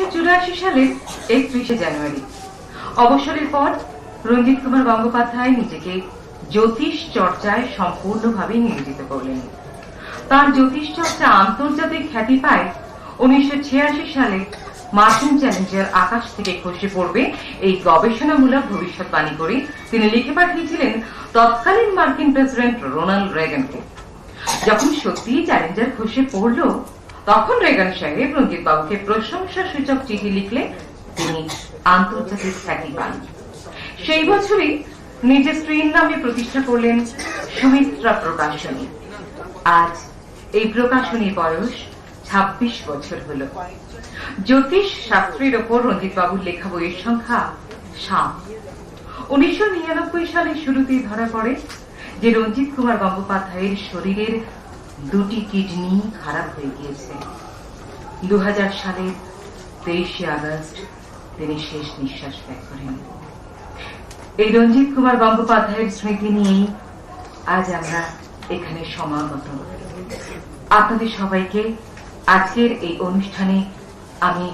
উনিশশো চুরাশি সালের একত্রিশে জানুয়ারি। অবসরের পর রঞ্জিত কুমার গঙ্গোপাধ্যায় নিজেকে জ্যোতিষ চর্চায় সম্পূর্ণভাবে নিয়োজিত করলেন। তার জ্যোতিষ চর্চা আন্তর্জাতিক খ্যাতি পায় উনিশশো সালে মার্কিন চ্যালেঞ্জার আকাশ থেকে খসে পড়বে এই গবেষণামূলক ভবিষ্যৎবাণী করে তিনি লিখে পাঠিয়েছিলেন তৎকালীন মার্কিন প্রেসিডেন্ট রোনাল্ড রেগানকে। যখন সত্যিই চ্যালেঞ্জার খসে পড়ল তখন রেগান সাহেব রঞ্জিত বাবুকে প্রশংসা সূচক চিঠি লিখলে তিনি আন্তর্জাতিক খ্যাতি পান। সেই বছরই নিজের স্ত্রীর নামে প্রতিষ্ঠা করলেন সুমিত্রা প্রকাশনী। আজ এই প্রকাশনীর বয়স ২৬ বছর হল। জ্যোতিষ শাস্ত্রের ওপর রঞ্জিত বাবুর লেখা বইয়ের সংখ্যা সাত। উনিশশো সালের শুরুতেই ধরা পড়ে যে রঞ্জিত কুমার গঙ্গোপাধ্যায়ের শরীরের দুটি কিডনি খারাপ হয়ে গিয়েছে। দু সালের তেইশে আগস্ট তিনি শেষ নিঃশ্বাস ত্যাগ করেন। এই রঞ্জিত কুমার গঙ্গোপাধ্যায়ের স্মৃতি নিয়েই আজ আমরা এখানে সমাগত। আপনাদের সবাইকে আজকের এই অনুষ্ঠানে আমি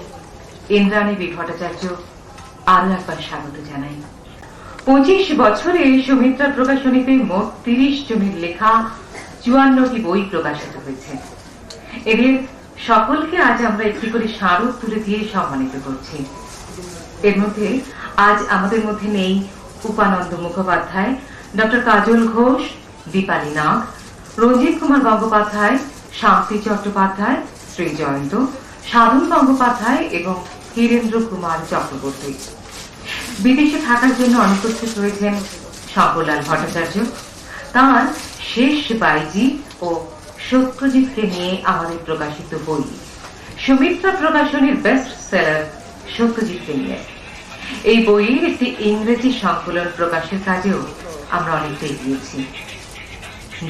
ইন্দ্রাণী বি ভট্টাচার্য আরও একবার স্বাগত জানাই। পঁচিশ বছরে সুমিত্রা প্রকাশনীতে মোট তিরিশ জনের লেখা চুয়ান্নটি বই প্রকাশিত হয়েছে। এদের সকলকে আজ আমরা একটি করে স্মারক তুলে দিয়ে সম্মানিত করছি। এর মধ্যে আজ আমাদের মধ্যে নেই উপানন্দ মুখোপাধ্যায়, ডক্টর কাজল ঘোষ, দীপালি নাগ, রঞ্জিত কুমার গঙ্গোপাধ্যায়, শান্তি চট্টোপাধ্যায়, শ্রী জয়ন্ত, সাধন গঙ্গোপাধ্যায় এবং হীরেন্দ্র কুমার চক্রবর্তী। বিদেশে থাকার জন্য অনুপস্থিত রয়েছেন শঙ্করলাল ভট্টাচার্য। তাঁর শেষ বাইজি ও সত্যজিৎকে নিয়ে আমাদের প্রকাশিত বই। সুমিত্রা প্রকাশনীর বেস্ট সেলার সত্যজিৎকে নিয়ে। এই বইয়ের একটি ইংরেজি সংকলন প্রকাশের কাজেও আমরা অনেকটা এগিয়েছি।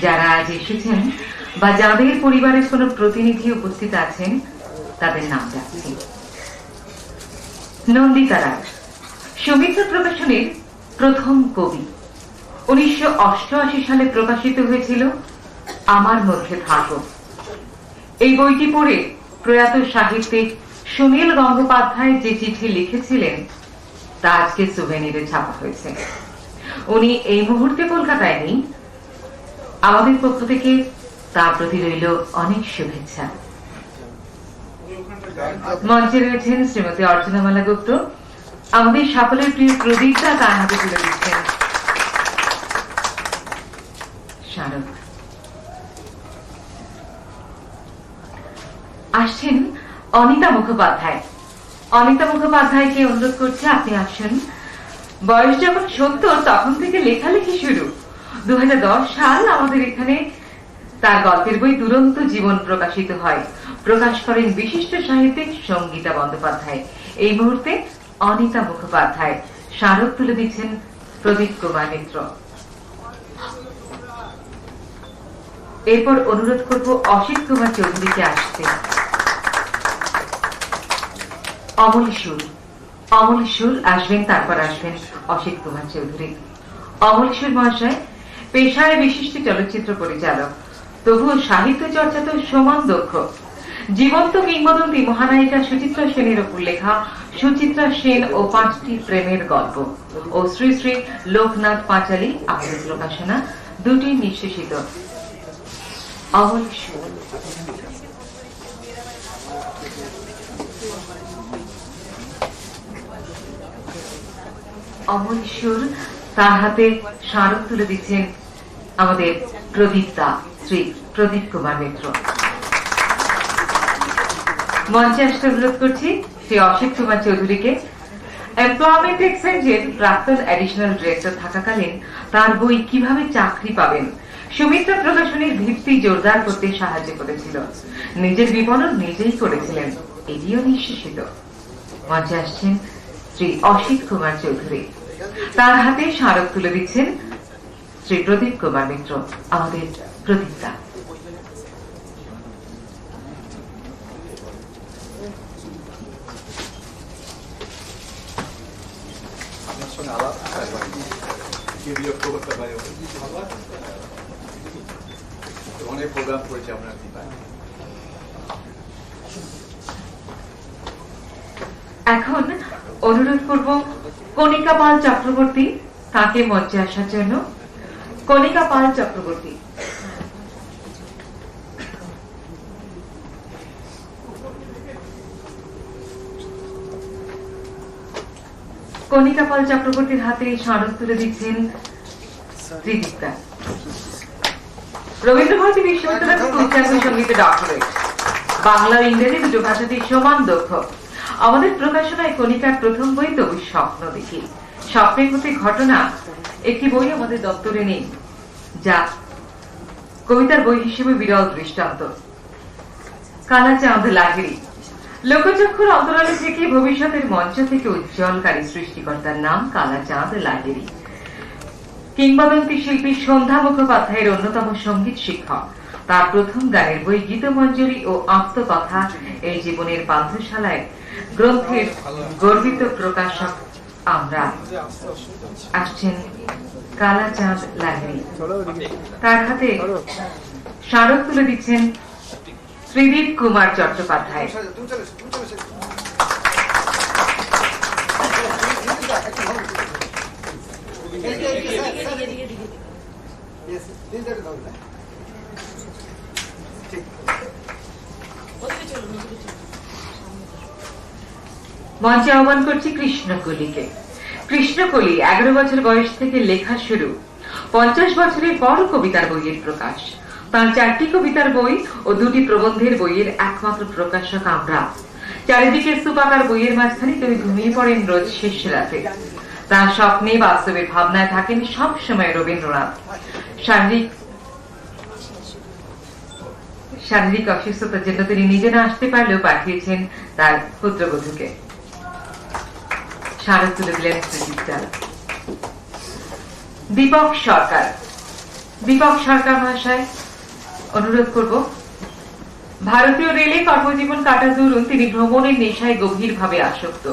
যারা আজ এসেছেন বা যাদের পরিবারের কোনো প্রতিনিধি উপস্থিত আছেন, তাদের নাম যাচ্ছি নন্দিতা রায়, সুমিত্রা প্রকাশনের প্রথম কবি। উনিশশো অষ্টআশি সালে প্রকাশিত হয়েছিল আমার মধ্যে থাকো। এই বইটি পড়ে প্রয়াত সাহিত্যিক সুনীল গঙ্গোপাধ্যায় যে চিঠি লিখেছিলেন, তা আজকে সুভেনিরে ছাপা হয়েছে। উনি এই মুহূর্তে কলকাতায় নেই। আমাদের পক্ষ থেকে তার প্রতি রইল অনেক শুভেচ্ছা। মঞ্চে রয়েছেন শ্রীমতী অর্চনামালা গুপ্ত। আমাদের সকলের প্রিয় প্রদীপটা তার হাতে তুলে স্মারক আসছেন অনিতা মুখোপাধ্যায়। অনিতা মুখোপাধ্যায়কে অনুরোধ করছে আপনি আসুন। বয়স যখন সত্তর, তখন থেকে লেখালেখি শুরু। দু সাল আমাদের এখানে তার গল্পের বই দুরন্ত জীবন প্রকাশিত হয়। প্রকাশ করেন বিশিষ্ট সাহিত্যিক সঙ্গীতা বন্দ্যোপাধ্যায়। এই মুহূর্তে অনিতা মুখোপাধ্যায় স্মারক তুলে দিচ্ছেন প্রদীপ কুমার মিত্র। এরপর অনুরোধ করব অসিত কুমার চৌধুরীকে আসতে। অমল সুর অমল সুর আসবেন, তারপর আসবেন অসিত কুমার চৌধুরী। অমল সুর মহাশয়, পেশায় বিশিষ্ট চলচ্চিত্র পরিচালক। তবুও সাহিত্য চর্চা তো সমান দক্ষ। জীবন্ত কিংবদন্তি মহানায়িকা সুচিত্রা সেনের উপর লেখা সুচিত্রা সেন ও পাঁচটি প্রেমের গল্প। ও শ্রী শ্রী লোকনাথ পাঁচালী আমাদের প্রকাশনা, দুটি নিঃশেষিত অমল অমল সুর তার হাতে স্মারক তুলে দিচ্ছেন আমাদের প্রদীপ্তা শ্রী প্রদীপ কুমার মিত্র। মঞ্চে আসতে অনুরোধ করছি, শ্রী অসিত কুমার চৌধুরীকে। এমপ্লয়মেন্ট এক্সচেঞ্জের প্রাক্তন অ্যাডিশনাল ডিরেক্টর থাকাকালীন তার বই কীভাবে চাকরি পাবেন সুমিত্রা প্রকাশনীর ভিত্তি জোরদার করতে সাহায্য করেছিল। নিজের বিপণন নিজেই করেছিলেন, এটিও নিঃশেষিত মঞ্চে আসছেন শ্রী অসিত কুমার চৌধুরী। তার হাতে স্মারক তুলে দিচ্ছেন শ্রী প্রদীপ কুমার মিত্র, আমাদের প্রদীপতা আপনার সঙ্গে বিরক্ত করতে পারে? অনেক প্রোগ্রাম করেছে আপনার কৃপায় এখন অনুরোধ করব কণিকা পাল চক্রবর্তী তাকে মঞ্চে আসার জন্য। কণিকা পাল চক্রবর্তী। কণিকা পাল চক্রবর্তীর হাতে স্মারক তুলে দিচ্ছেন ত্রিদীপ্তা রবীন্দ্রভারতী বিশ্ববিদ্যালয় থেকে উচ্চাঙ্গ সঙ্গীতে ডক্টরেট বাংলা ইংরেজি দুটো ভাষাতেই সমান দক্ষ। আমাদের প্রকাশনায় কণিকার প্রথম বই তবু স্বপ্ন দেখি। স্বপ্নের প্রতি ঘটনা একটি বই আমাদের দপ্তরে নেই যা কবিতার বই হিসেবে বিরল দৃষ্টান্ত। কালাচাঁদ লাহিড়ি। লোকচক্ষুর অন্তরালে থেকে ভবিষ্যতের মঞ্চ থেকে উজ্জ্বলকারী সৃষ্টিকর্তার নাম কালাচাঁদ লাহিড়ি। কিংবদন্তি শিল্পী সন্ধ্যা মুখোপাধ্যায়ের অন্যতম সংগীত শিক্ষক। তার প্রথম গানের বই গীতমঞ্জরি ও আত্মকথা এই জীবনের পান্থশালায় গ্রন্থের গর্বিত প্রকাশক আমরা। আসছেন কালাচাঁদ লাহিড়ি। তার হাতে স্মারক তুলে দিচ্ছেন ত্রিদীপ কুমার চট্টোপাধ্যায়। মঞ্চে আহ্বান করছি কৃষ্ণকলিকে। কৃষ্ণকলি এগারো বছর বয়স থেকে লেখা শুরু। পঞ্চাশ বছরের পর কবিতার বইয়ের প্রকাশ। তার চারটি কবিতার বই ও দুটি প্রবন্ধের বইয়ের একমাত্র প্রকাশক আমরা। চারিদিকে সুপাকার বইয়ের মাঝখানে তিনি ঘুমিয়ে পড়েন রোজ শেষ রাতে। তার স্বপ্নে বাস্তবের ভাবনায় থাকেন সব সময় রবীন্দ্রনাথ। শারীরিক শারীরিক অসুস্থতার জন্য তিনি নিজে না আসতে পারলেও পাঠিয়েছেন তার পুত্রবধূকে। স্মারক তুলে দিলেন দীপক সরকার। দীপক সরকার মহাশয়, অনুরোধ করব, ভারতীয় রেলে কর্মজীবন কাটা দরুন তিনি ভ্রমণের নেশায় গভীরভাবে আসক্ত।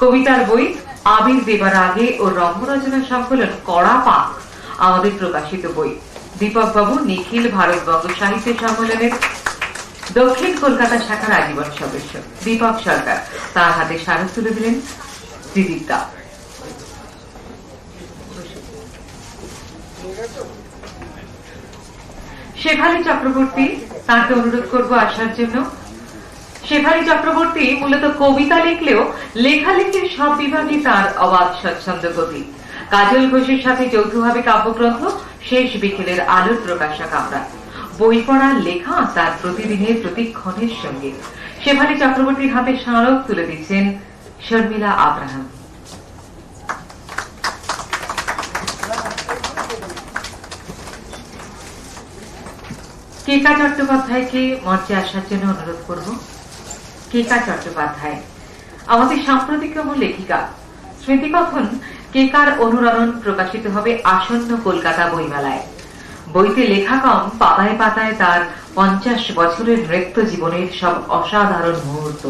কবিতার বই আবির দেবার আগে ও রম্যরচনা সংকলন কড়া পাক আমাদের প্রকাশিত বই। দীপক বাবু নিখিল ভারতবঙ্গ সাহিত্য সম্মেলনের দক্ষিণ কলকাতা শাখার আজীবন সদস্য। দীপক সরকার, তার হাতে স্মারক তুলে দিলেন ত্রিদীপ্তা শেফালী চক্রবর্তী, তাকে অনুরোধ করব আসার জন্য। শেফালী চক্রবর্তী মূলত কবিতা লিখলেও লেখালেখির সব বিভাগে তার অবাধ স্বচ্ছন্দ গতি। কাজল ঘোষের সাথে যৌথভাবে কাব্যগ্রন্থ শেষ বিকেলের আলোর প্রকাশক আমরা। বই পড়া লেখা তার প্রতিদিনের প্রতিক্ষণের সঙ্গে। শেফালী চক্রবর্তীর হাতে স্মারক তুলে দিচ্ছেন শর্মিলা আব্রাহাম। কেকা চট্টোপাধ্যায়কে মঞ্চে আসার জন্য অনুরোধ করব। কেকা চট্টোপাধ্যায়, আমাদের সাম্প্রতিকতম লেখিকা, স্মৃতিকথন কেকার অনুরণন প্রকাশিত হবে আসন্ন কলকাতা বইমেলায়। বইতে লেখা কম পাতায় পাতায় তার পঞ্চাশ বছরের নৃত্য জীবনের সব অসাধারণ মুহূর্ত।